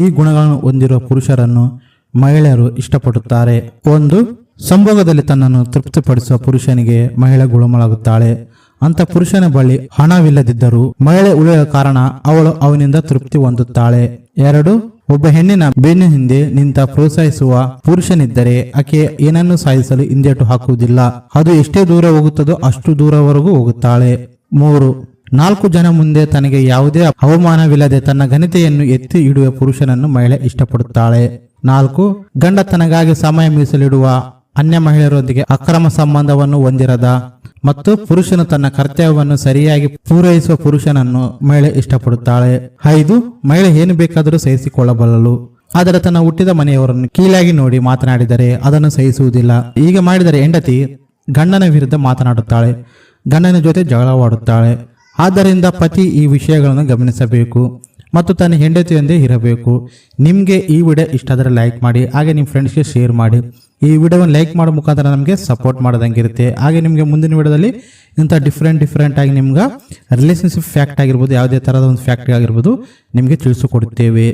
ಈ ಗುಣಗಳನ್ನು ಹೊಂದಿರುವ ಪುರುಷರನ್ನು ಮಹಿಳೆಯರು ಇಷ್ಟಪಡುತ್ತಾರೆ. ಒಂದು, ಸಂಭೋಗದಲ್ಲಿ ತನ್ನನ್ನು ತೃಪ್ತಿಪಡಿಸುವ ಪುರುಷನಿಗೆ ಮಹಿಳೆ ಗುಣಮಳಾಗುತ್ತಾಳೆ. ಅಂತ ಪುರುಷನ ಬಳಿ ಹಣವಿಲ್ಲದಿದ್ದರೂ ಮಹಿಳೆ ಉಳಿಯುವ ಕಾರಣ ಅವಳು ಅವನಿಂದ ತೃಪ್ತಿ ಹೊಂದುತ್ತಾಳೆ. ಎರಡು, ಒಬ್ಬ ಹೆಣ್ಣಿನ ಬೆನ್ನು ಹಿಂದೆ ನಿಂತ ಪ್ರೋತ್ಸಾಹಿಸುವ ಪುರುಷನಿದ್ದರೆ ಆಕೆ ಏನನ್ನು ಸಾಧಿಸಲು ಹಿಂದೇಟು ಹಾಕುವುದಿಲ್ಲ. ಅದು ಎಷ್ಟೇ ದೂರ ಹೋಗುತ್ತದೋ ಅಷ್ಟು ದೂರವರೆಗೂ ಹೋಗುತ್ತಾಳೆ. ಮೂರು ನಾಲ್ಕು ಜನ ಮುಂದೆ ತನಗೆ ಯಾವುದೇ ಅವಮಾನವಿಲ್ಲದೆ ತನ್ನ ಘನತೆಯನ್ನು ಎತ್ತಿ ಇಡುವ ಪುರುಷನನ್ನು ಮಹಿಳೆ ಇಷ್ಟಪಡುತ್ತಾಳೆ. ನಾಲ್ಕು ಗಂಡ ತನಗಾಗಿ ಸಮಯ ಮೀಸಲಿಡುವ ಅನ್ಯ ಮಹಿಳೆಯರೊಂದಿಗೆ ಅಕ್ರಮ ಸಂಬಂಧವನ್ನು ಹೊಂದಿರದ ಮತ್ತು ಪುರುಷನು ತನ್ನ ಕರ್ತವ್ಯವನ್ನು ಸರಿಯಾಗಿ ಪೂರೈಸುವ ಪುರುಷನನ್ನು ಮಹಿಳೆ ಇಷ್ಟಪಡುತ್ತಾಳೆ. ಐದು, ಮಹಿಳೆ ಏನು ಬೇಕಾದರೂ ಸಹಿಸಿಕೊಳ್ಳಬಲ್ಲಳು. ಆದರೆ ತನ್ನ ಹುಟ್ಟಿದ ಮನೆಯವರನ್ನು ಕೀಳಾಗಿ ನೋಡಿ ಮಾತನಾಡಿದರೆ ಅದನ್ನು ಸಹಿಸುವುದಿಲ್ಲ. ಹೀಗೆ ಮಾಡಿದರೆ ಹೆಂಡತಿ ಗಂಡನ ವಿರುದ್ಧ ಮಾತನಾಡುತ್ತಾಳೆ. ಗಂಡನ ಜೊತೆ ಜಗಳವಾಡುತ್ತಾಳೆ. ಆದ್ದರಿಂದ ಪತಿ ಈ ವಿಷಯಗಳನ್ನು ಗಮನಿಸಬೇಕು ಮತ್ತು ತನ್ನ ಹೆಂಡತಿಯೊಂದೇ ಇರಬೇಕು. ನಿಮಗೆ ಈ ವಿಡಿಯೋ ಇಷ್ಟ ಆದರೆ ಲೈಕ್ ಮಾಡಿ, ಹಾಗೆ ನಿಮ್ಮ ಫ್ರೆಂಡ್ಸ್ಗೆ ಶೇರ್ ಮಾಡಿ. ಈ ವಿಡಿಯೋವನ್ನು ಲೈಕ್ ಮಾಡೋ ಮುಖಾಂತರ ನಮಗೆ ಸಪೋರ್ಟ್ ಮಾಡೋದಂಗಿರುತ್ತೆ. ಹಾಗೆ ನಿಮಗೆ ಮುಂದಿನ ವಿಡಿಯೋದಲ್ಲಿ ಇಂಥ ಡಿಫ್ರೆಂಟ್ ಡಿಫ್ರೆಂಟ್ ಆಗಿ ನಿಮ್ಗೆ ರಿಲೇಷನ್ಶಿಪ್ ಫ್ಯಾಕ್ಟ್ ಆಗಿರ್ಬೋದು, ಯಾವುದೇ ಥರದ ಒಂದು ಫ್ಯಾಕ್ಟ್ ಆಗಿರ್ಬೋದು ನಿಮಗೆ ತಿಳಿಸಿಕೊಡುತ್ತೇವೆ